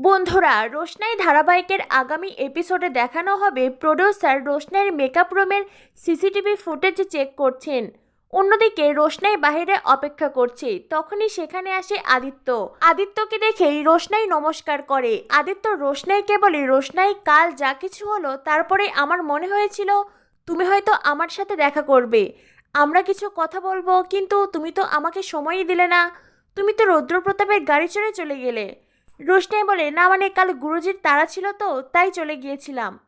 বন্ধুরা, রোশনাই ধারাবাহিকের আগামী এপিসোডে দেখানো হবে প্রডিউসার রোশনাইয়ের মেকআপ রুমের সিসিটিভি ফুটেজ চেক করছেন। অন্যদিকে, রোশনাই বাইরে অপেক্ষা করছে। তখনই সেখানে আসে আদিত্য। আদিত্যকে দেখেই রোশনাই নমস্কার করে। আদিত্য রোশনাইকে বলে রোশনাই, কাল যা কিছু হলো, তারপরে আমার মনে হয়েছিল তুমি হয়তো আমার সাথে দেখা করবে। আমরা কিছু কথা বলব, কিন্তু তুমি তো আমাকে সময়ই দিলে না। তুমি তো রৌদ্রপ্রতাপের গাড়ি চড়ে চলে গেলে। রোশনাই বলে, না মানে কাল গুরুজির তারা ছিল তো, তাই চলে গিয়েছিলাম।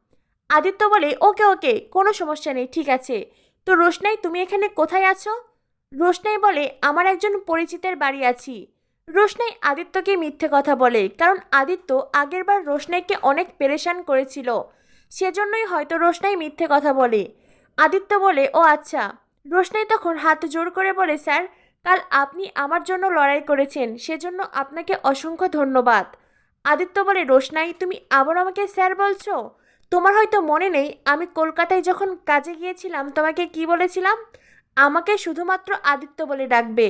আদিত্য বলে, ওকে ওকে, কোনো সমস্যা নেই, ঠিক আছে। তো রোশনাই, তুমি এখানে কোথায় আছো? রোশনাই বলে, আমার একজন পরিচিতের বাড়ি আছি। রোশনাই আদিত্যকে মিথ্যে কথা বলে, কারণ আদিত্য আগেরবার রোশনাইকে অনেক পেরেশান করেছিল। সেজন্যই হয়তো রোশনাই মিথ্যে কথা বলে। আদিত্য বলে, ও আচ্ছা। রোশনাই তখন হাত জোর করে বলে, স্যার কাল আপনি আমার জন্য লড়াই করেছেন, সেজন্য আপনাকে অসংখ্য ধন্যবাদ। আদিত্য বলে, রোশনাই, তুমি আবার আমাকে স্যার বলছো? তোমার হয়তো মনে নেই, আমি কলকাতায় যখন কাজে গিয়েছিলাম, তোমাকে কি বলেছিলাম? আমাকে শুধুমাত্র আদিত্য বলে ডাকবে।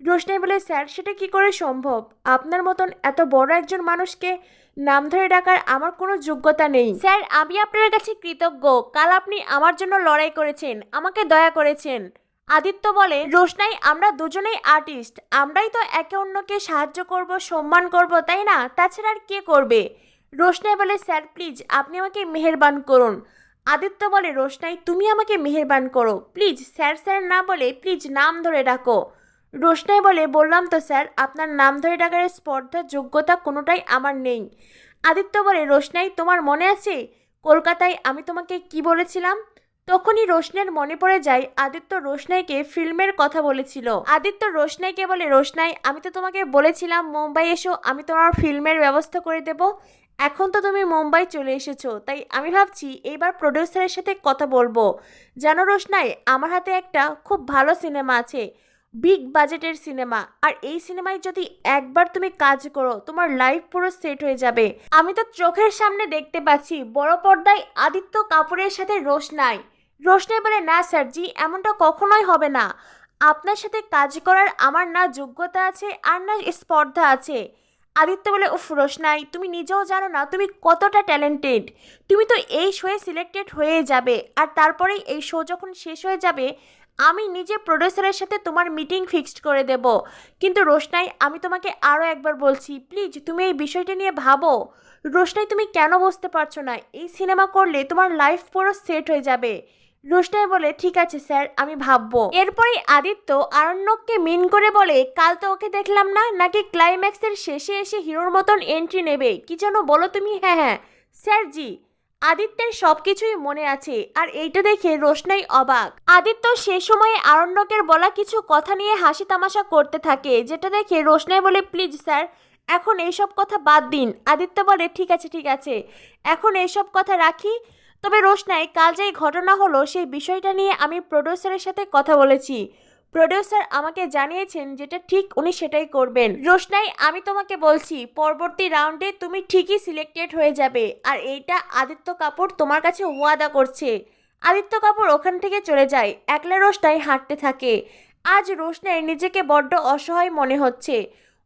রোশনাই বলে, স্যার, সেটা কি করে সম্ভব? আপনার মতন এত বড় একজন মানুষকে নাম ধরে ডাকার আমার কোনো যোগ্যতা নেই। স্যার, আমি আপনার কাছে কৃতজ্ঞ। কাল আপনি আমার জন্য লড়াই করেছেন, আমাকে দয়া করেছেন। আদিত্য বলে, রোশনাই, আমরা দুজনেই আর্টিস্ট আমরাই তো একে অন্যকে সাহায্য করব, সম্মান করব, তাই না? তাছাড়া আর কে করবে? রোশনাই বলে, স্যার প্লিজ আপনি আমাকে মেহেরবান করুন। আদিত্য বলে, রোশনাই, তুমি আমাকে মেহেরবান করো। প্লিজ স্যার স্যার না বলে প্লিজ নাম ধরে ডাকো। রোশনাই বলে, বললাম তো, স্যার, আপনার নাম ধরে ডাকার স্পর্ধা যোগ্যতা কোনোটাই আমার নেই। আদিত্য বলে, রোশনাই, তোমার মনে আছে? কলকাতায় আমি তোমাকে কি বলেছিলাম? তখনই রোশনের মনে পড়ে যায়, আদিত্য রোশনাইকে ফিল্মের কথা বলেছিল। আদিত্য রোশনাইকে বলে, রোশনাই, আমি তো তোমাকে বলেছিলাম, মুম্বাই এসো, আমি তোমার ফিল্মের ব্যবস্থা করে দেব। এখন তো তুমি মুম্বাই চলে এসেছ, তাই আমি ভাবছি এইবার প্রডিউসারের সাথে কথা বলব। জানো রোশনাই, আমার হাতে একটা খুব ভালো সিনেমা আছে, বিগ বাজেটের সিনেমা। আর এই সিনেমায় যদি একবার তুমি কাজ করো, তোমার লাইফ পুরো সেট হয়ে যাবে। আমি তো চোখের সামনে দেখতে পাচ্ছি, বড় পর্দায় আদিত্য কাপুরের সাথে রোশনাই। রোশনাই বলে, না, স্যারজি, এমনটা কখনোই হবে না। আপনার সাথে কাজ করার আমার না যোগ্যতা আছে আর না স্পর্ধা আছে। আদিত্য বলে, উফ, রোশনাই, তুমি নিজেও জানো না, তুমি কতটা ট্যালেন্টেড। তুমি তো এই শোয়ে সিলেক্টেড হয়ে যাবে আর তারপরেই এই শো যখন শেষ হয়ে যাবে, আমি নিজে প্রডিউসারের সাথে তোমার মিটিং ফিক্সড করে দেব। কিন্তু রোশনাই, আমি তোমাকে আরও একবার বলছি, প্লিজ, তুমি এই বিষয়টা নিয়ে ভাবো। রোশনাই, তুমি কেন বুঝতে পারছ না? এই সিনেমা করলে তোমার লাইফ পুরো সেট হয়ে যাবে। রোশনাই বলে, ঠিক আছে স্যার, আমি ভাববো। এরপরেই আদিত্য আরণ্যককে মিন করে বলে, কাল তো ওকে দেখলাম না, নাকি ক্লাইম্যাক্সের শেষে এসে হিরোর মতন এন্ট্রি নেবে? কি যেন বলো তুমি? হ্যাঁ হ্যাঁ। স্যার, জি। আদিত্যের সব কিছুই মনে আছে, আর এইটা দেখে রোশনাই অবাক। আদিত্য সে সময়ে আরণ্যকের বলা কিছু কথা নিয়ে হাসি তামাশা করতে থাকে, যেটা দেখে রোশনাই বলে, প্লিজ স্যার, এখন এইসব কথা বাদ দিন। আদিত্য বলে, ঠিক আছে ঠিক আছে। এখন এইসব কথা রাখি তবে রোশনাই, কাল যেই ঘটনা হলো সেই বিষয়টা নিয়ে আমি প্রডিউসারের সাথে কথা বলেছি। প্রডিউসার আমাকে জানিয়েছেন যেটা ঠিক উনি সেটাই করবেন। রোশনাই, আমি তোমাকে বলছি, পরবর্তী রাউন্ডে তুমি ঠিকই সিলেক্টেড হয়ে যাবে। আর এইটা আদিত্য কাপুর তোমার কাছে ওয়াদা করছে। আদিত্য কাপুর ওখান থেকে চলে যায়। একলা রোশনাই হাঁটতে থাকে। আজ রোশনাই নিজেকে বড্ড অসহায় মনে হচ্ছে।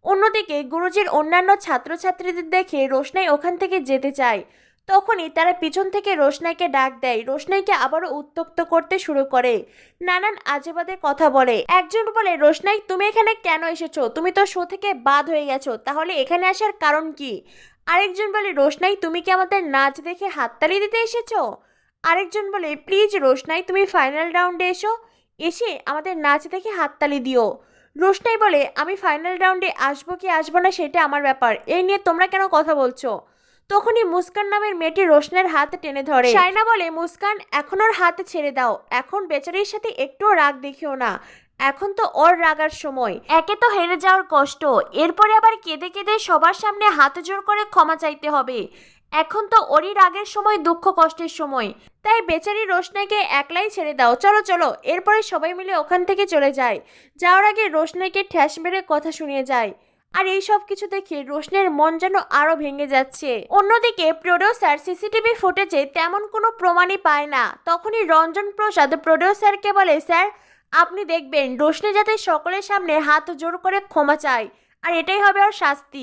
অন্যদিকে গুরুজির অন্যান্য ছাত্রছাত্রীদের দেখে রোশনাই ওখান থেকে যেতে চায়। তখনই তারা পিছন থেকে রোশনাইকে ডাক দেয়। রোশনাইকে আবারও উত্তক্ত করতে শুরু করে। নানান আজেবাদে কথা বলে। একজন বলে, রোশনাই, তুমি এখানে কেন এসেছ? তুমি তো শো থেকে বাদ হয়ে গেছো। তাহলে এখানে আসার কারণ কি? আরেকজন বলে, রোশনাই, তুমি কি আমাদের নাচ দেখে হাততালি দিতে এসেছ? আরেকজন বলে, প্লিজ রোশনাই, তুমি ফাইনাল রাউন্ডে এসো। এসে আমাদের নাচ দেখে হাততালি দিও। রোশনাই বলে, আমি ফাইনাল রাউন্ডে আসব কি আসব না সেটা আমার ব্যাপার। এই নিয়ে তোমরা কেন কথা বলছো? তখনই মুস্কান নামের মেয়েটি রোশনের হাত টেনে ধরে। সাইনা বলে মুস্কান এখন ওর হাত ছেড়ে দাও। এখন বেচারির সাথে একটুও রাগ দেখিও না। এখন তো ওর রাগার সময়। একে তো হেরে যাওয়ার কষ্ট। এরপরে আবার কেঁদে কেঁদে সবার সামনে হাত জোর করে ক্ষমা চাইতে হবে। এখন তো ওরই রাগের সময় দুঃখ কষ্টের সময়। তাই বেচারি রোশনাইকে একলাই ছেড়ে দাও। চলো চলো এরপরে সবাই মিলে ওখান থেকে চলে যায়। যাওয়ার আগে রোশনাইকে ঠ্যাস মেরে কথা শুনিয়ে যায়। আর এই সব কিছু দেখে রোশনের মন যেন আরও ভেঙে যাচ্ছে। অন্যদিকে প্রডিউসার সিসিটিভি ফুটেজে তেমন কোনো প্রমাণই পায় না। তখনই রঞ্জন প্রসাদ প্রডিউসারকে বলে, স্যার, আপনি দেখবেন, রোশনি যাতে সকলের সামনে হাত জোর করে ক্ষমা চায়, আর এটাই হবে ওর শাস্তি।